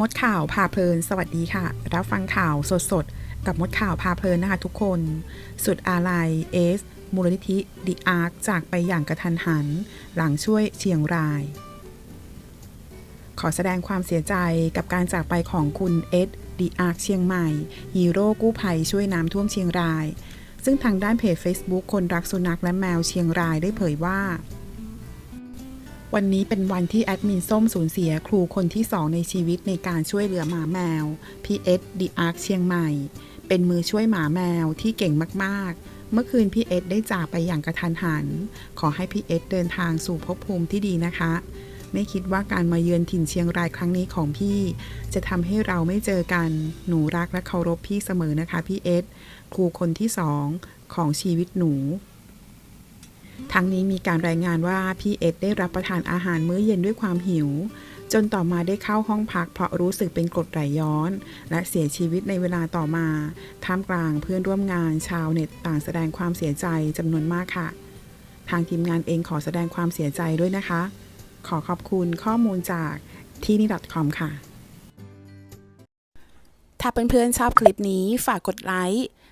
มดข่าวพาเพลิน สวัสดีค่ะ รับฟังข่าวสดๆกับมดข่าวพาเพลินนะคะทุกคน สุดอาลัยเอส มูลนิธิดีอาร์จากไปอย่างกระทันหัน หลังช่วยเชียงราย ขอแสดงความเสียใจกับการจากไปของคุณเอสดีอาร์เชียงใหม่ ฮีโร่กู้ภัยช่วยน้ำท่วมเชียงราย ซึ่งทางด้านเพจ Facebook คนรักสุนัขและแมวเชียงรายได้เผยว่า วันนี้เป็นวันที่แอดมินส้มสูญเสียครูคนที่สองในชีวิตในการช่วยเหลือหมาแมวพีเอสดีอาร์คเชียงใหม่ เป็นมือช่วยหมาแมวที่เก่งมากๆ เมื่อคืนพี่เอสได้จากไปอย่างกระทันหัน ขอให้พี่เอสเดินทางสู่ภพภูมิที่ดีนะคะ ไม่คิดว่าการมาเยือนถิ่นเชียงรายครั้งนี้ของพี่ จะทำให้เราไม่เจอกัน หนูรักและเคารพพี่เสมอนะคะพี่เอสครูคนที่สองของชีวิตหนู ทั้งนี้มีการรายงานว่าพี่เอ็ดได้รับประทานอาหารมื้อเย็นด้วยความหิว จนต่อมาได้เข้าห้องพักเพราะรู้สึกเป็นกรดไหลย้อน และเสียชีวิตในเวลาต่อมาท่ามกลางเพื่อนร่วมงานชาวเน็ตต่างแสดงความเสียใจจำนวนมากค่ะ ทางทีมงานเองขอแสดงความเสียใจด้วยนะคะ ขอขอบคุณข้อมูลจากที่นี่ .com ค่ะ ถ้าเพื่อนๆชอบคลิปนี้ฝากกดไลค์